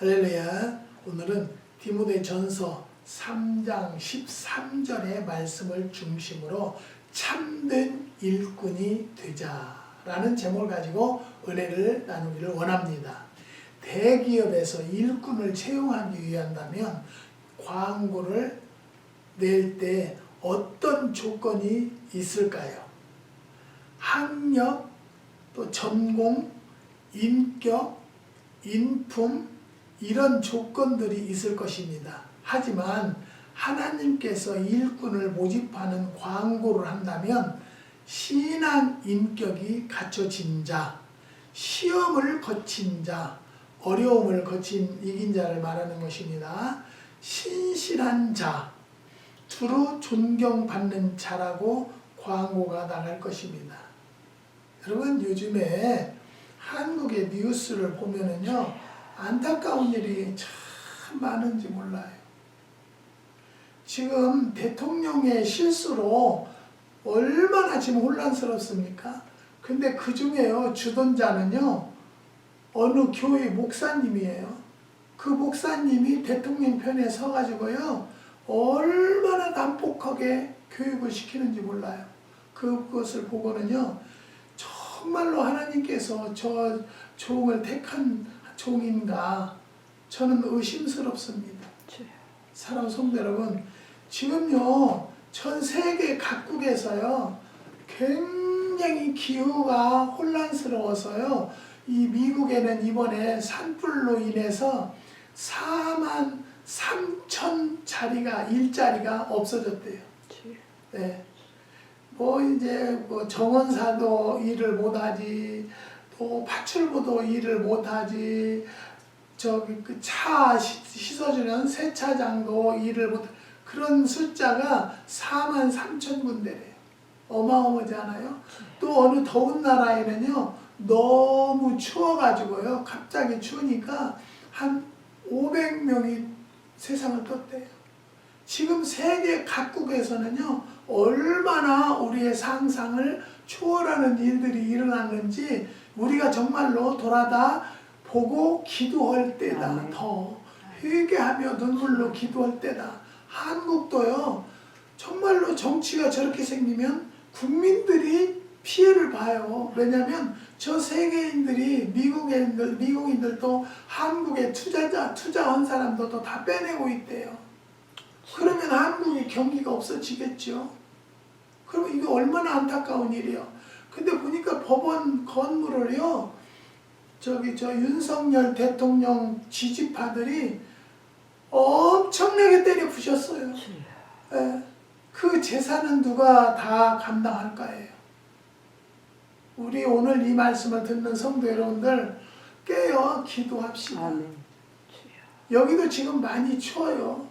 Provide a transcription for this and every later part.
할렐루야. 오늘은 디모데 전서 3장 13절의 말씀을 중심으로 참된 일꾼이 되자라는 제목을 가지고 은혜를 나누기를 원합니다. 대기업에서 일꾼을 채용하기 위한다면 광고를 낼 때 어떤 조건이 있을까요? 학력, 또 전공, 인격, 인품 이런 조건들이 있을 것입니다. 하지만 하나님께서 일꾼을 모집하는 광고를 한다면 신앙 인격이 갖춰진 자, 시험을 거친 자, 어려움을 거친 이긴 자를 말하는 것입니다. 신실한 자, 두루 존경받는 자라고 광고가 나갈 것입니다. 여러분 요즘에 한국의 뉴스를 보면은요 안타까운 일이 참 많은지 몰라요. 지금 대통령의 실수로 얼마나 지금 혼란스럽습니까? 근데 그 중에요 주don자는요 어느 교회 목사님이에요. 그 목사님이 대통령 편에 서가지고요 얼마나 난폭하게 교육을 시키는지 몰라요. 그것을 보고는요 정말로 하나님께서 저 종을 택한 종인가 저는 의심스럽습니다. 사랑하는 성도 여러분, 지금요 전 세계 각국에서요 굉장히 기후가 혼란스러워서요 이 미국에는 이번에 산불로 인해서 4만 3천 자리가 일자리가 없어졌대요. 네. 뭐 이제 뭐 정원사도 일을 못하지 또 파출부도 일을 못하지 저기 그 차 씻어주는 세차장도 일을 못 그런 숫자가 4만 3천 군데래요. 어마어마하지 않아요? 또 어느 더운 나라에는요 너무 추워가지고요 갑자기 추우니까 한 500명이 세상을 떴대요. 지금 세계 각국에서는요 얼마나 우리의 상상을 초월하는 일들이 일어났는지 우리가 정말로 돌아다 보고 기도할 때다 아멘. 더 회개하며 눈물로 기도할 때다 한국도요 정말로 정치가 저렇게 생기면 국민들이 피해를 봐요 왜냐하면 저 세계인들이 미국인들 미국인들도 한국에 투자자 투자한 사람들도 다 빼내고 있대요 그러면 한국의 경기가 없어지겠죠. 그러면 이게 얼마나 안타까운 일이요. 근데 보니까 법원 건물을요, 저기 저 윤석열 대통령 지지파들이 엄청나게 때려 부셨어요. 예. 그 재산은 누가 다 감당할까요? 우리 오늘 이 말씀을 듣는 성도 여러분들 깨어 기도합시다. 아멘. 여기도 지금 많이 추워요.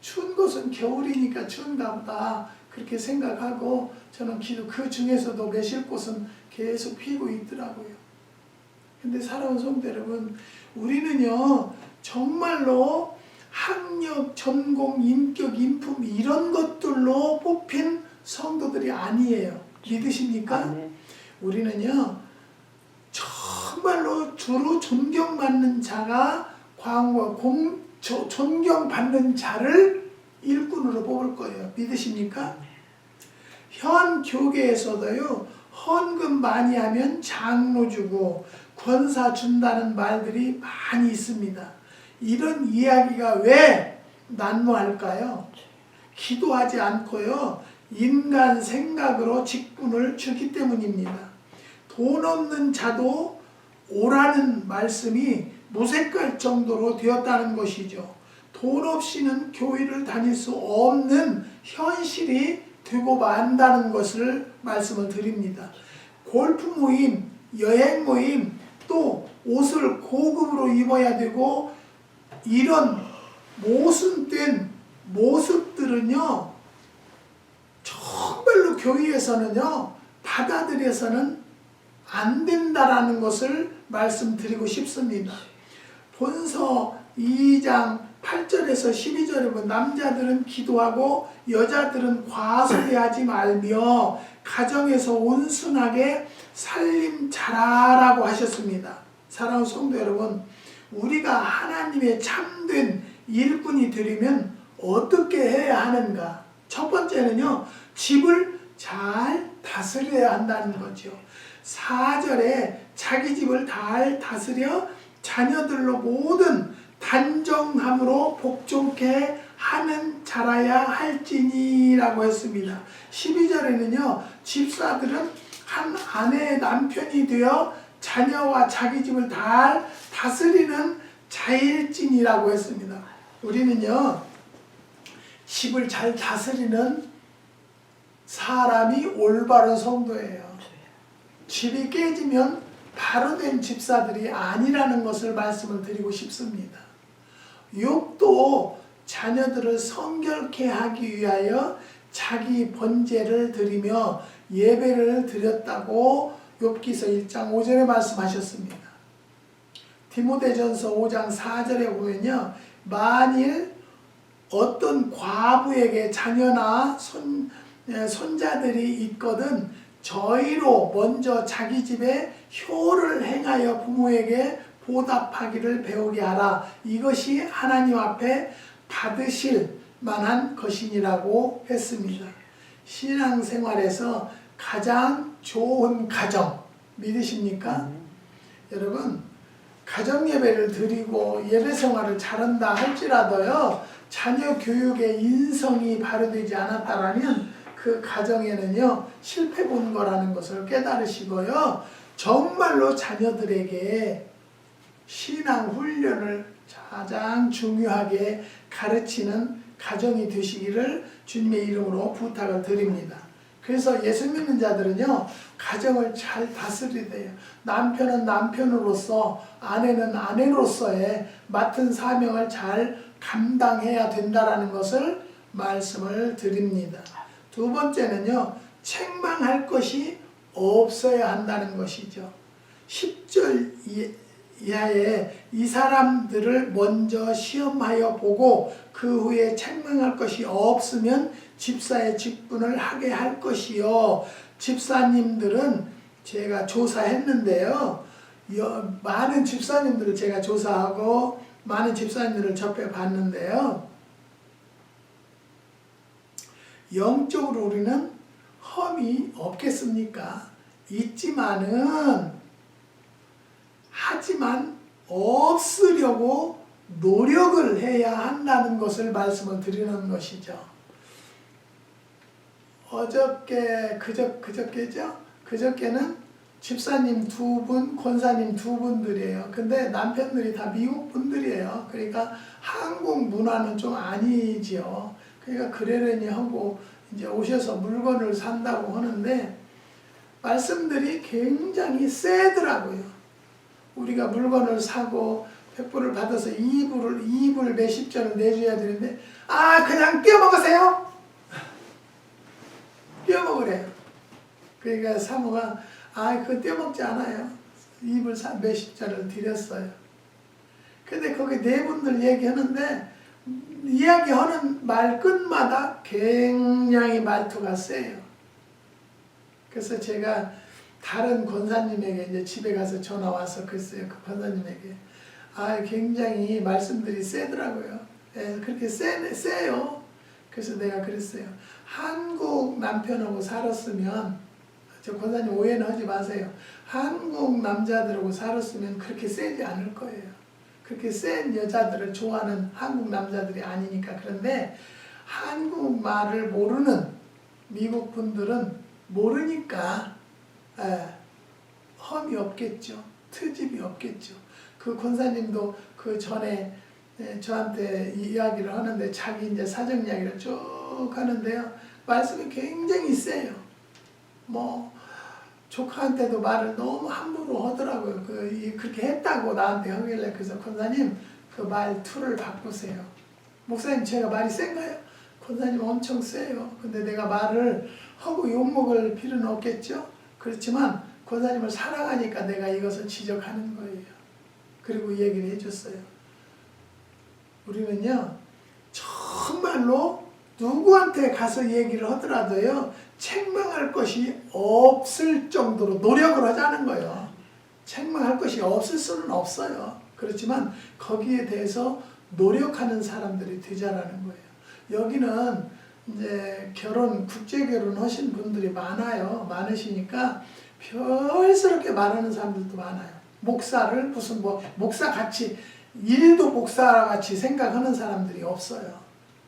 추운 곳은 겨울이니까 추운가 보다 그렇게 생각하고 저는 기도 그 중에서도 매실 곳은 계속 피고 있더라고요. 근데 사랑하는 성도 여러분 우리는요 정말로 학력, 전공, 인격, 인품 이런 것들로 뽑힌 성도들이 아니에요. 믿으십니까? 아멘. 우리는요 정말로 주로 존경받는 자가 광과 공 존경받는 자를 일꾼으로 뽑을 거예요. 믿으십니까? 현 교계에서도요 헌금 많이 하면 장로 주고 권사 준다는 말들이 많이 있습니다. 이런 이야기가 왜 난무할까요? 기도하지 않고요 인간 생각으로 직분을 주기 때문입니다. 돈 없는 자도 오라는 말씀이 무색할 정도로 되었다는 것이죠. 돈 없이는 교회를 다닐 수 없는 현실이 되고 만다는 것을 말씀을 드립니다. 골프 모임, 여행 모임, 또 옷을 고급으로 입어야 되고 이런 모순된 모습들은요 정말로 교회에서는요 받아들여서는 안 된다라는 것을 말씀드리고 싶습니다. 본서 2장 8절에서 12절에 보면 남자들은 기도하고 여자들은 과소대하지 말며 가정에서 온순하게 살림 잘하라고 하셨습니다. 사랑하는 성도 여러분, 우리가 하나님의 참된 일꾼이 되려면 어떻게 해야 하는가? 첫 번째는요, 집을 잘 다스려야 한다는 거죠. 4절에 자기 집을 잘 다스려 자녀들로 모든 단정함으로 복종케 하는 자라야 할지니라고 했습니다. 12절에는요, 집사들은 한 아내의 남편이 되어 자녀와 자기 집을 잘 다스리는 자일진이라고 했습니다. 우리는요, 집을 잘 다스리는 사람이 올바른 성도예요. 집이 깨지면 바로 된 집사들이 아니라는 것을 말씀을 드리고 싶습니다. 욥도 자녀들을 성결케 하기 위하여 자기 번제를 드리며 예배를 드렸다고 욥기서 1장 5절에 말씀하셨습니다. 디모데전서 5장 4절에 보면요. 만일 어떤 과부에게 자녀나 손, 예, 손자들이 있거든 저희로 먼저 자기 집에 효를 행하여 부모에게 보답하기를 배우게 하라. 이것이 하나님 앞에 받으실 만한 것이니라고 했습니다. 신앙생활에서 가장 좋은 가정 믿으십니까? 여러분 가정 예배를 드리고 예배 생활을 잘한다 할지라도요 자녀 교육의 인성이 바로되지 않았다라면 그 가정에는요 실패 본 거라는 것을 깨달으시고요 정말로 자녀들에게 신앙 훈련을 가장 중요하게 가르치는 가정이 되시기를 주님의 이름으로 부탁을 드립니다. 그래서 예수 믿는 자들은요, 가정을 잘 다스려야 돼요. 남편은 남편으로서, 아내는 아내로서의 맡은 사명을 잘 감당해야 된다라는 것을 말씀을 드립니다. 두 번째는요, 책망할 것이 없어야 한다는 것이죠. 10절 이하에 이 사람들을 먼저 시험하여 보고 그 후에 책망할 것이 없으면 집사의 직분을 하게 할 것이요. 집사님들은 제가 조사했는데요. 여, 많은 집사님들을 제가 조사하고 많은 집사님들을 접해 봤는데요. 영적으로 우리는 험이 없겠습니까? 있지만은 하지만 없으려고 노력을 해야 한다는 것을 말씀을 드리는 것이죠. 어저께 그저 그저께죠. 그저께는 집사님 두 분, 권사님 두 분들이에요. 근데 남편들이 다 미국 분들이에요. 그러니까 한국 문화는 좀 아니지요. 그러니까 그러려니 하고 이제 오셔서 물건을 산다고 하는데 말씀들이 굉장히 세더라고요. 우리가 물건을 사고 백불을 받아서 이불을 이불 몇십 전을 내줘야 되는데 아 그냥 떼어 먹으세요. 떼어 먹으래요. 그러니까 사모가 아 그거 떼어 먹지 않아요. 이불 사 몇십 전을 드렸어요. 근데 거기 네 분들 얘기하는데 이야기하는 말 끝마다 굉장히 말투가 세요. 그래서 제가 다른 권사님에게 이제 집에 가서 전화 와서 그랬어요. 그 권사님에게. 아, 굉장히 말씀들이 세더라고요. 예, 그렇게 세, 세요. 그래서 내가 그랬어요. 한국 남편하고 살았으면, 저 권사님 오해는 하지 마세요. 한국 남자들하고 살았으면 그렇게 세지 않을 거예요. 그렇게 센 여자들을 좋아하는 한국 남자들이 아니니까. 그런데 한국 말을 모르는 미국 분들은 모르니까 에, 험이 없겠죠. 트집이 없겠죠. 그 권사님도 그 전에 에, 저한테 이야기를 하는데 자기 이제 사정 이야기를 쭉 하는데요. 말씀이 굉장히 세요. 뭐 조카한테도 말을 너무 함부로 하더라고요. 그 이- 그렇게 했다고 나한테 하길래 그래서 권사님 그 말투를 바꾸세요. 목사님 제가 말이 센가요? 권사님 엄청 세요. 근데 내가 말을 하고 욕먹을 필요는 없겠죠? 그렇지만 권사님을 사랑하니까 내가 이것을 지적하는 거예요. 그리고 얘기를 해줬어요. 우리는요, 정말로 누구한테 가서 얘기를 하더라도요, 책망할 것이 없을 정도로 노력을 하자는 거예요. 책망할 것이 없을 수는 없어요. 그렇지만 거기에 대해서 노력하는 사람들이 되자라는 거예요. 여기는 이제 결혼 국제 결혼 하신 분들이 많아요. 많으시니까 별스럽게 말하는 사람들도 많아요. 목사를 무슨 뭐 목사 같이 일도 목사 같이 생각하는 사람들이 없어요.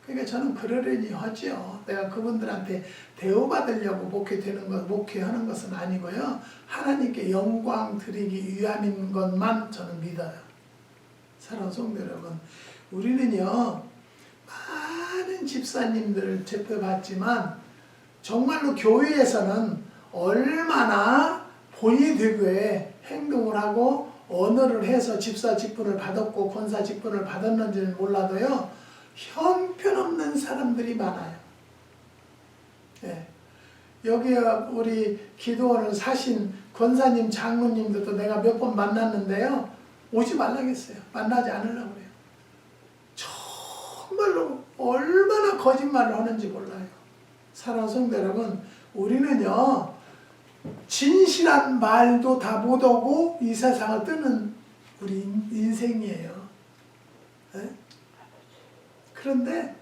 그러니까 저는 그러려니 하지요. 내가 그분들한테 대우받으려고 목회되는 것, 목회하는 것은 아니고요. 하나님께 영광 드리기 위함인 것만 저는 믿어요. 사랑하는 성도 여러분, 우리는요 많은 집사님들을 접해봤지만 정말로 교회에서는 얼마나 본이 되게 행동을 하고 언어를 해서 집사 직분을 받았고 권사 직분을 받았는지는 몰라도요 형편없는 사람들이 많아요. 예. 여기 우리 기도원을 사신 권사님, 장로님들도 내가 몇 번 만났는데요. 오지 말라겠어요. 만나지 않으려고. 정말로 얼마나 거짓말을 하는지 몰라요. 사랑하는 성도 여러분, 우리는요, 진실한 말도 다 못하고 이 세상을 뜨는 우리 인- 인생이에요. 예? 그런데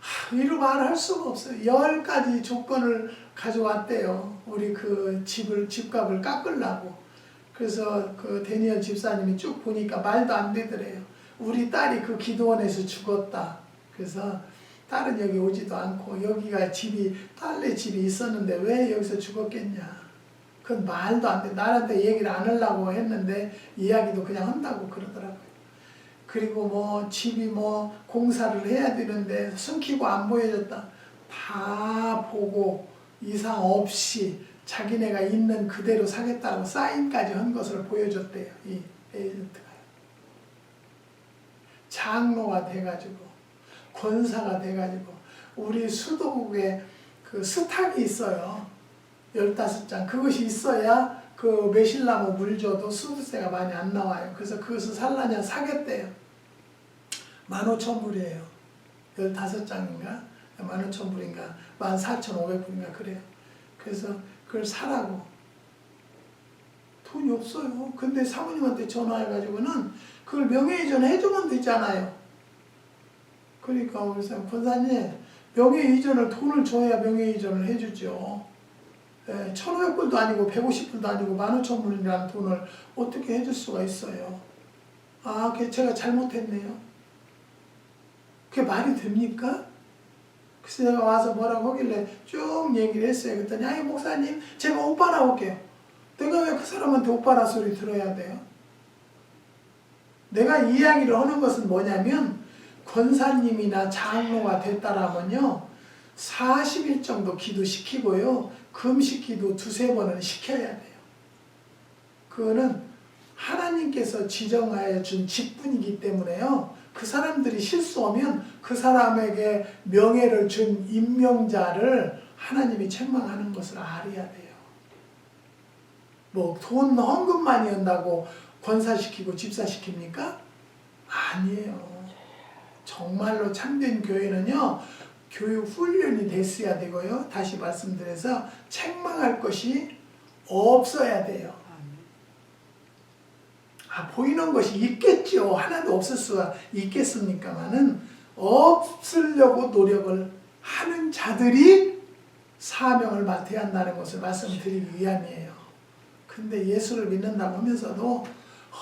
하, 이루 말할 수가 없어요. 열 가지 조건을 가져왔대요. 우리 그 집을 집값을 깎으려고. 그래서 그 데니엘 집사님이 쭉 보니까 말도 안 되더래요. 우리 딸이 그 기도원에서 죽었다. 그래서 딸은 여기 오지도 않고 여기가 집이 딸네 집이 있었는데 왜 여기서 죽었겠냐. 그건 말도 안 돼. 나한테 얘기를 안 하려고 했는데 이야기도 그냥 한다고 그러더라고요. 그리고 뭐 집이 뭐 공사를 해야 되는데 숨기고 안 보여줬다. 다 보고 이상 없이 자기네가 있는 그대로 사겠다고 사인까지 한 것을 보여줬대요. 이 에이전트가. 장로가 돼가지고 권사가 돼가지고 우리 수도국에 그 스탁이 있어요. 15장. 그것이 있어야 그 매실나무 물 줘도 수두세가 많이 안 나와요. 그래서 그것을 살라냐 사겠대요. 15,000불이에요. 15장인가? 15,000불인가? 14,500불인가 그래요. 그래서 그걸 사라고. 돈이 없어요. 근데 사모님한테 전화해가지고는 그걸 명예이전 해주면 되잖아요. 그러니까 우리 사 권사님 명예이전을 돈을 줘야 명예이전을 해주죠. 예, 1,500불도 아니고 150불도 아니고 15,000불이라는 돈을 어떻게 해줄 수가 있어요. 아, 그게 제가 잘못했네요. 그게 말이 됩니까? 그래서 내가 와서 뭐라고 하길래 쭉 얘기를 했어요. 그랬더니 아니 목사님 제가 오빠라 올게요. 내가 왜 그 사람한테 오빠라 소리 들어야 돼요? 내가 이야기를 하는 것은 뭐냐면 권사님이나 장로가 됐다라면요 40일 정도 기도시키고요 금식 기도 두세 번은 시켜야 돼요. 그거는 하나님께서 지정하여 준 직분이기 때문에요. 그 사람들이 실수하면 그 사람에게 명예를 준 임명자를 하나님이 책망하는 것을 알아야 돼요. 뭐 돈 헌금 많이 한다고 권사시키고 집사시킵니까? 아니에요. 정말로 참된 교회는요. 교육 훈련이 됐어야 되고요. 다시 말씀드려서 책망할 것이 없어야 돼요. 아, 보이는 것이 있겠죠. 하나도 없을 수가 있겠습니까마는 없으려고 노력을 하는 자들이 사명을 맡아야 한다는 것을 말씀드리기 위함이에요. 근데 예수를 믿는다고 하면서도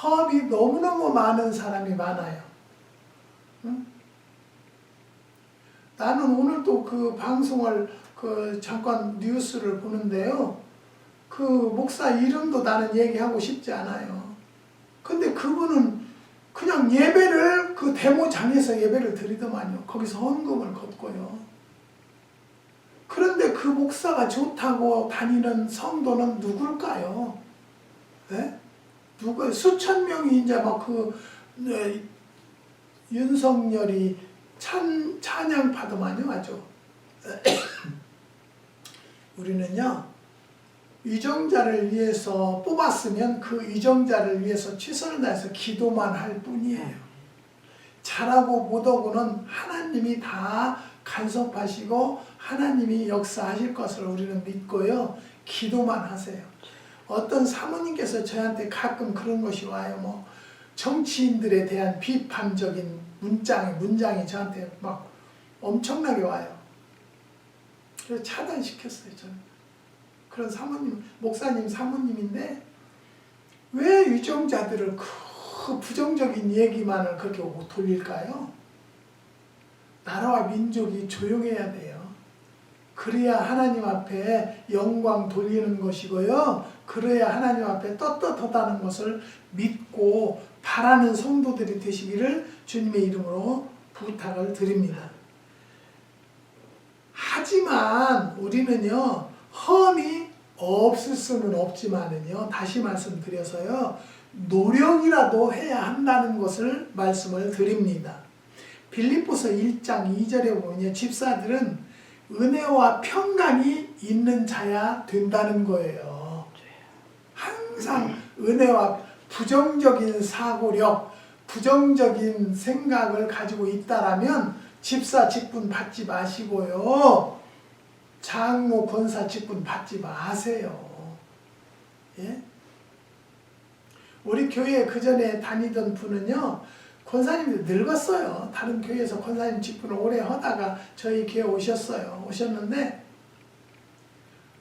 허업이 너무너무 많은 사람이 많아요. 응? 나는 오늘도 그 방송을 그 잠깐 뉴스를 보는데요. 그 목사 이름도 나는 얘기하고 싶지 않아요. 근데 그분은 그냥 예배를 그 데모장에서 예배를 드리더만요. 거기서 헌금을 걷고요. 그런데 그 목사가 좋다고 다니는 성도는 누굴까요? 네? 누가 수천 명이 이제 막그 네, 윤석열이 찬 찬양 받으만요 아주 우리는요 위정자를 위해서 뽑았으면 그 위정자를 위해서 최선을 다해서 기도만 할 뿐이에요. 잘하고 못하고는 하나님이 다 간섭하시고 하나님이 역사하실 것을 우리는 믿고요. 기도만 하세요. 어떤 사모님께서 저한테 가끔 그런 것이 와요. 뭐 정치인들에 대한 비판적인 문장이 문장이 저한테 막 엄청나게 와요. 그래서 차단시켰어요 저는. 그런 사모님 목사님 사모님인데 왜 유정자들을 그 부정적인 얘기만을 그렇게 돌릴까요? 나라와 민족이 조용해야 돼요. 그래야 하나님 앞에 영광 돌리는 것이고요. 그래야 하나님 앞에 떳떳하다는 것을 믿고 바라는 성도들이 되시기를 주님의 이름으로 부탁을 드립니다. 하지만 우리는요, 험이 없을 수는 없지만은요, 다시 말씀드려서요, 노력이라도 해야 한다는 것을 말씀을 드립니다. 빌립보서 1장 2절에 보면요, 집사들은 은혜와 평강이 있는 자야 된다는 거예요. 항상 은혜와 부정적인 사고력, 부정적인 생각을 가지고 있다라면 집사 직분 받지 마시고요. 장모 권사 직분 받지 마세요. 예? 우리 교회 그 전에 다니던 분은요, 권사님이 늙었어요. 다른 교회에서 권사님 직분을 오래 하다가 저희 교회 오셨어요. 오셨는데,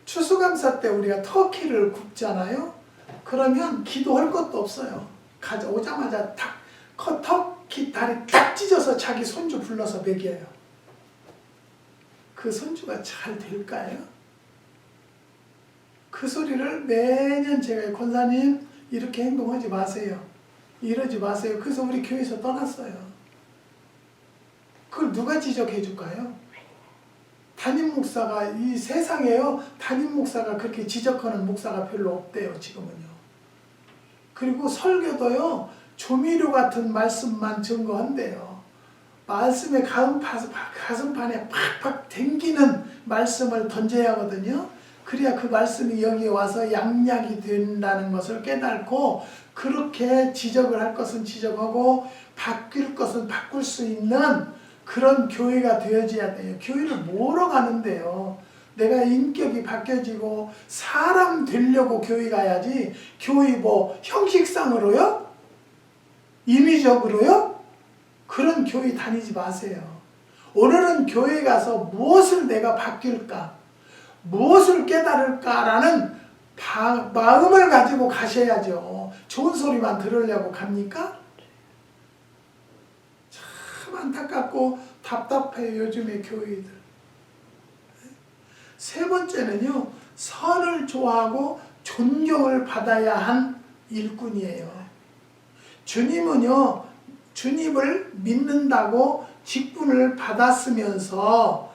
추수감사 때 우리가 터키를 굽잖아요. 그러면 기도할 것도 없어요. 가자 오자마자 탁 커- 터키 다리 딱 찢어서 자기 손주 불러서 먹여요. 그 손주가 잘 될까요? 그 소리를 매년 제가 권사님 이렇게 행동하지 마세요. 이러지 마세요. 그래서 우리 교회에서 떠났어요. 그걸 누가 지적해 줄까요? 담임 목사가 이 세상에요. 담임 목사가 그렇게 지적하는 목사가 별로 없대요. 지금은요. 그리고 설교도요. 조미료 같은 말씀만 증거한대요. 가슴, 가슴판에 팍팍 댕기는 말씀을 던져야 하거든요. 그래야 그 말씀이 여기에 와서 양약이 된다는 것을 깨닫고 그렇게 지적을 할 것은 지적하고 바뀔 것은 바꿀 수 있는 그런 교회가 되어져야 돼요. 교회를 뭐로 가는데요? 내가 인격이 바뀌어지고 사람 되려고 교회 가야지 교회 뭐 형식상으로요? 임의적으로요? 그런 교회 다니지 마세요. 오늘은 교회 가서 무엇을 내가 바뀔까? 무엇을 깨달을까라는 바, 마음을 가지고 가셔야죠. 좋은 소리만 들으려고 갑니까? 참 안타깝고 답답해요, 요즘의 교회들. 세 번째는요, 선을 좋아하고 존경을 받아야 한 일꾼이에요. 주님은요, 주님을 믿는다고 직분을 받았으면서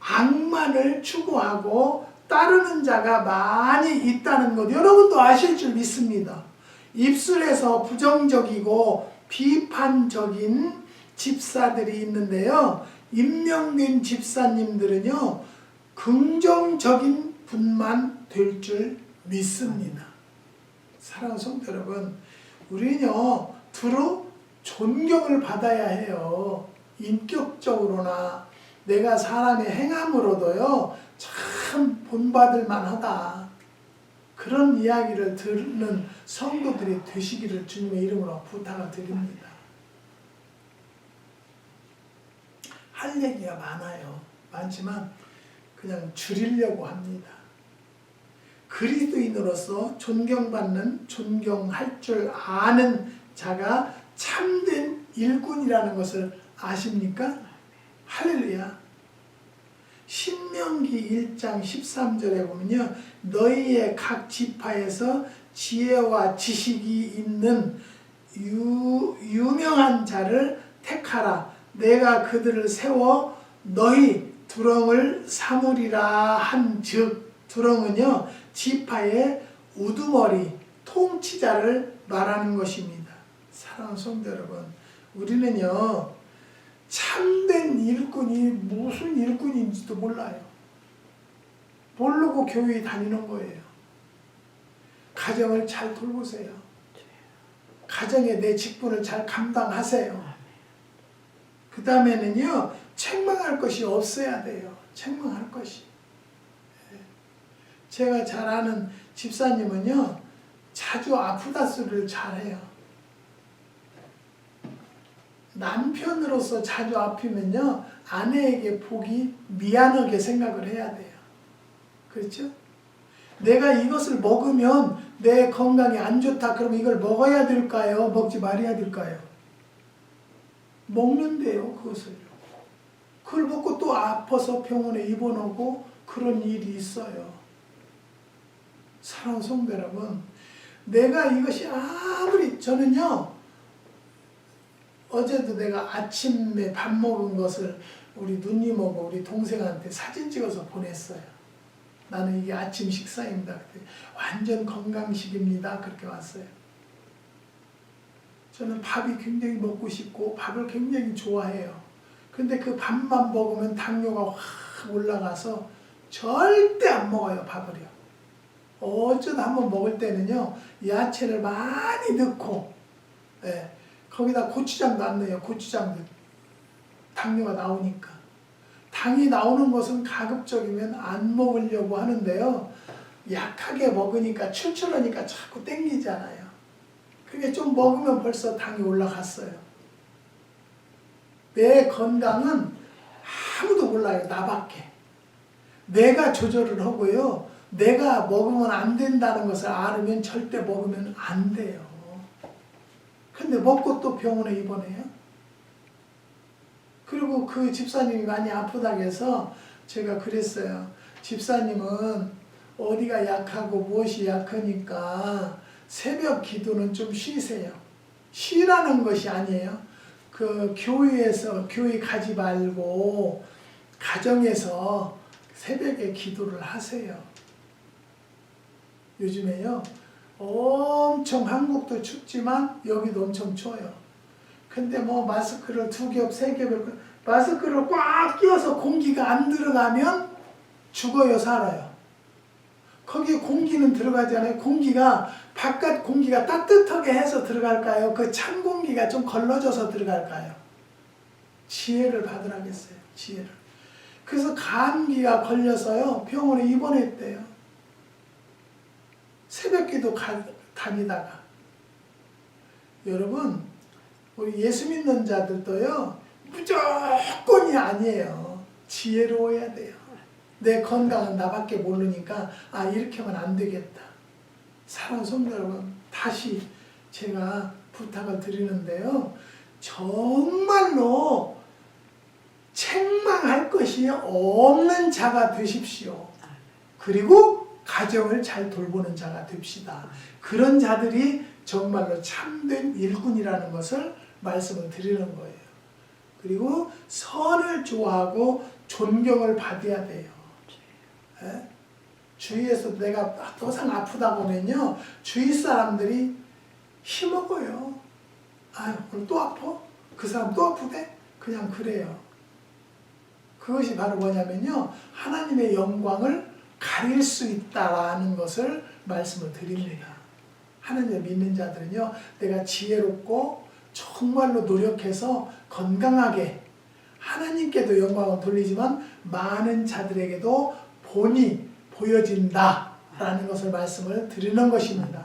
악만을 추구하고 따르는 자가 많이 있다는 것 여러분도 아실 줄 믿습니다. 입술에서 부정적이고 비판적인 집사들이 있는데요. 임명된 집사님들은요. 긍정적인 분만 될 줄 믿습니다. 사랑하는 성도 여러분, 우리는요. 두루 존경을 받아야 해요. 인격적으로나 내가 사람의 행함으로도요, 참 본받을 만하다. 그런 이야기를 듣는 성도들이 되시기를 주님의 이름으로 부탁을 드립니다. 할 얘기가 많아요. 많지만 그냥 줄이려고 합니다. 그리스도인으로서 존경받는, 존경할 줄 아는 자가 참된 일꾼이라는 것을 아십니까? 할렐루야. 신명기 1장 13절에 보면요. 너희의 각 지파에서 지혜와 지식이 있는 유, 유명한 자를 택하라. 내가 그들을 세워 너희 두렁을 삼으리라 한즉 두렁은요 지파의 우두머리 통치자를 말하는 것입니다. 사랑하는 성도 여러분, 우리는요 참된 일꾼이 무슨 일꾼인지도 몰라요. 모르고 교회 다니는 거예요. 가정을 잘 돌보세요. 가정에 내 직분을 잘 감당하세요. 그 다음에는요, 책망할 것이 없어야 돼요. 책망할 것이. 예. 제가 잘 아는 집사님은요, 자주 아프다 소리를 잘해요. 남편으로서 자주 아프면요 아내에게 복이 미안하게 생각을 해야 돼요. 그렇죠? 내가 이것을 먹으면 내 건강에 안 좋다. 그럼 이걸 먹어야 될까요? 먹지 말아야 될까요? 먹는데요, 그것을요. 그걸 먹고 또 아파서 병원에 입원하고 그런 일이 있어요. 사랑하는 성도 여러분, 내가 이것이 아무리 저는요, 어제도 내가 아침에 밥 먹은 것을 우리 누님하고 우리 동생한테 사진 찍어서 보냈어요. 나는 이게 아침 식사입니다. 완전 건강식입니다. 그렇게 왔어요. 저는 밥이 굉장히 먹고 싶고 밥을 굉장히 좋아해요. 근데 그 밥만 먹으면 당뇨가 확 올라가서 절대 안 먹어요, 밥을요. 어쩌다 한번 먹을 때는요, 야채를 많이 넣고, 예, 거기다 고추장도 안 넣어요, 고추장도. 당뇨가 나오니까. 당이 나오는 것은 가급적이면 안 먹으려고 하는데요. 약하게 먹으니까 출출하니까 자꾸 땡기잖아요. 그게 좀 먹으면 벌써 당이 올라갔어요. 내 건강은 아무도 몰라요. 나밖에. 내가 조절을 하고요. 내가 먹으면 안 된다는 것을 알으면 절대 먹으면 안 돼요. 근데 먹고 또 병원에 입원해요. 그리고 그 집사님이 많이 아프다고 해서 제가 그랬어요. 집사님은 어디가 약하고 무엇이 약하니까 새벽 기도는 좀 쉬세요. 쉬라는 것이 아니에요. 그 교회에서 교회 가지 말고 가정에서 새벽에 기도를 하세요. 요즘에요. 엄청 한국도 춥지만 여기도 엄청 추워요. 근데 뭐 마스크를 두 겹, 세 겹을 마스크를 꽉 끼워서 공기가 안 들어가면 죽어요, 살아요. 거기 공기는 들어가잖아요. 공기가 바깥 공기가 따뜻하게 해서 들어갈까요? 그 찬 공기가 좀 걸러져서 들어갈까요? 지혜를 받으라겠어요. 지혜를. 그래서 감기가 걸려서요. 병원에 입원했대요. 새벽기도 가, 다니다가 여러분 우리 예수 믿는 자들도요 무조건이 아니에요. 지혜로워야 돼요. 내 건강은 나밖에 모르니까 아 이렇게 하면 안 되겠다. 사랑하는 성도 여러분 다시 제가 부탁을 드리는데요. 정말로 책망할 것이 없는 자가 되십시오. 그리고 가정을 잘 돌보는 자가 됩시다. 그런 자들이 정말로 참된 일꾼이라는 것을 말씀을 드리는 거예요. 그리고 선을 좋아하고 존경을 받아야 돼요. 예? 주위에서 내가 도상 아프다 보면요. 주위 사람들이 힘먹어요. 아유, 오늘 또 아파? 그 사람 또 아프대? 그냥 그래요. 그것이 바로 뭐냐면요. 하나님의 영광을 가릴 수 있다라는 것을 말씀을 드립니다. 하나님 믿는 자들은요. 내가 지혜롭고 정말로 노력해서 건강하게 하나님께도 영광을 돌리지만 많은 자들에게도 본이 보여진다라는 것을 말씀을 드리는 것입니다.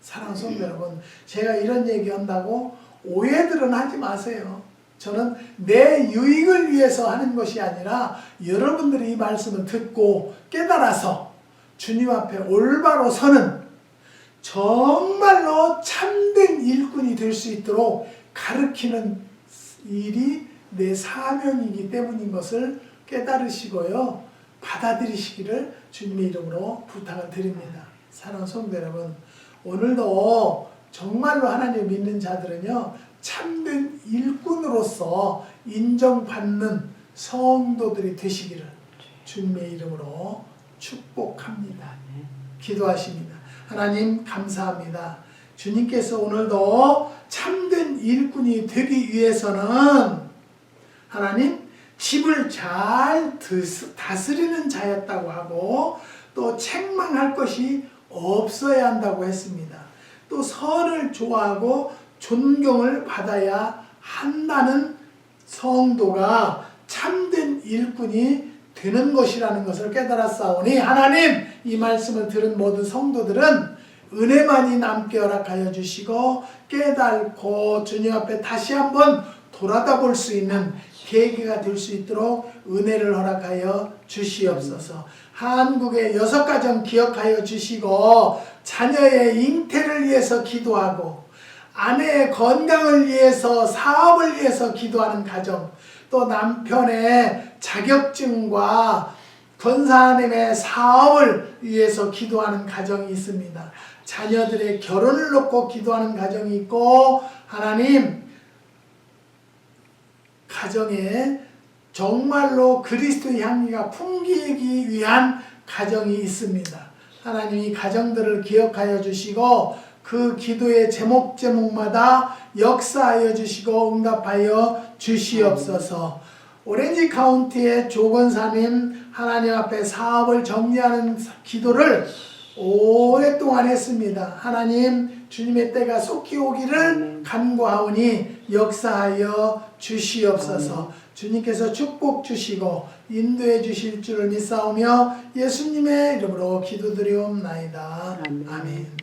사랑하는 성도 여러분, 제가 이런 얘기 한다고 오해들은 하지 마세요. 저는 내 유익을 위해서 하는 것이 아니라 여러분들이 이 말씀을 듣고 깨달아서 주님 앞에 올바로 서는 정말로 참된 일꾼이 될 수 있도록 가르치는 일이 내 사명이기 때문인 것을 깨달으시고요. 받아들이시기를 주님의 이름으로 부탁을 드립니다. 사랑하는 성도 여러분, 오늘도 정말로 하나님 믿는 자들은요, 참된 일꾼으로서 인정받는 성도들이 되시기를 주님의 이름으로 축복합니다. 기도하십니다. 하나님 감사합니다. 주님께서 오늘도 참된 일꾼이 되기 위해서는 하나님 집을 잘 다스리는 자였다고 하고 또 책망할 것이 없어야 한다고 했습니다. 또 선을 좋아하고 존경을 받아야 한다는 성도가 참된 일꾼이 되는 것이라는 것을 깨달았사오니 하나님 이 말씀을 들은 모든 성도들은 은혜만이 남게 허락하여 주시고 깨닫고 주님 앞에 다시 한번 돌아다 볼 수 있는 계기가 될 수 있도록 은혜를 허락하여 주시옵소서. 한국의 여섯 가정 기억하여 주시고 자녀의 잉태를 위해서 기도하고 아내의 건강을 위해서 사업을 위해서 기도하는 가정 또 남편의 자격증과 권사님의 사업을 위해서 기도하는 가정이 있습니다. 자녀들의 결혼을 놓고 기도하는 가정이 있고 하나님 가정에 정말로 그리스도의 향기가 풍기기 위한 가정이 있습니다. 하나님 이 가정들을 기억하여 주시고 그 기도의 제목 제목마다 역사하여 주시고 응답하여 주시옵소서. 오렌지 카운티의 조건사님 하나님 앞에 사업을 정리하는 기도를 오랫동안 했습니다. 하나님 주님의 때가 속히 오기를 간구하오니 역사하여 주시옵소서. 주님께서 축복 주시고 인도해 주실 줄을 믿사오며 예수님의 이름으로 기도드리옵나이다. 아멘. 아멘.